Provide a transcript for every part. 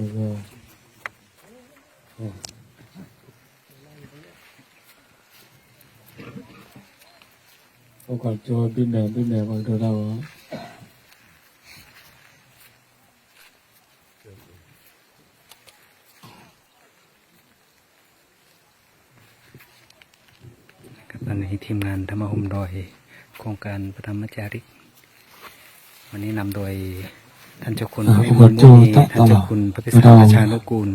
ดูเลโอกาสจอบินแหนบินแหนบางตัวเราอะันนี้ทีมงานธรรมหุมดอย โครงการประธรรมจาริก วันนี้นำโดย ท่านเจ้าคุณอ่าพระขอมุจูนีตะท่านเจ้าคุณพระพิสารตะราชานุกูล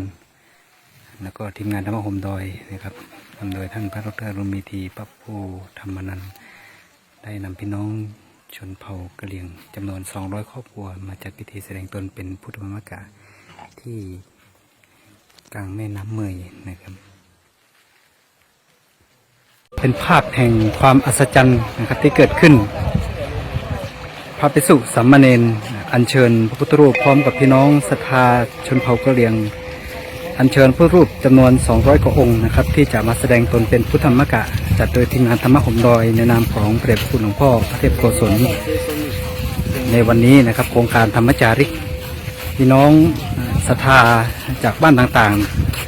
แล้วก็ทีมงานธรรมหมโดยนะครับนำโดยท่านพระดรรุมมีทีปัปภูธรรมนันท์ได้นำพี่น้องชนเผ่ากะเหรี่ยงจำนวน 200 ครอบครัว มาจัดพิธีแสดงตนเป็นพุทธมามกะที่กลางแม่น้ำเมยนะครับ เป็นภาพแห่งความอัศจรรย์นะครับที่เกิดขึ้น พระภิกษุสามเณร อัญเชิญพระพุทธรูปพร้อมกับพี่น้องศรัทธาชนเผ่ากะเหรี่ยง อัญเชิญพระรูปจำนวน 200 กว่าองค์นะครับที่จะมาแสดงตนเป็นพุทธมกะ จัดโดยทีมงานธรรมหมดอยในนามของพระเดชพระคุณหลวงพ่อพระเทพโกศลในวันนี้นะครับโครงการธรรมจาริกพี่น้องศรัทธาจากบ้านต่าง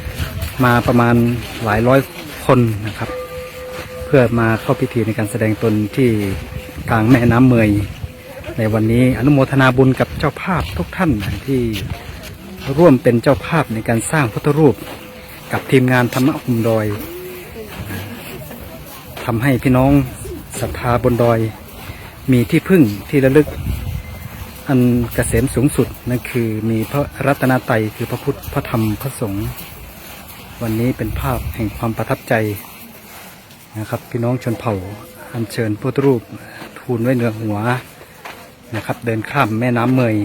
ๆ มาประมาณหลายร้อยคนนะครับ เพื่อมาเข้าพิธีในการแสดงตนที่กลางแม่น้ำเมย ในวันนี้อนุโมทนาบุญกับเจ้าภาพทุกท่านที่ร่วมเป็นเจ้าภาพในการสร้างพุทธรูปกับทีมงานธรรมะหุมดอยทำให้พี่น้องศรัทธาบนดอย มีที่พึ่งที่ระลึกอันเกษมสูงสุดนั่นคือมีพระรัตนตรัยคือพระพุทธพระธรรมพระสงฆ์วันนี้เป็นภาพแห่งความประทับใจนะครับ พี่น้องชนเผ่าอัญเชิญพุทธรูปทูลไว้เหนือหัว นะครับ เดินข้ามแม่น้ำเมย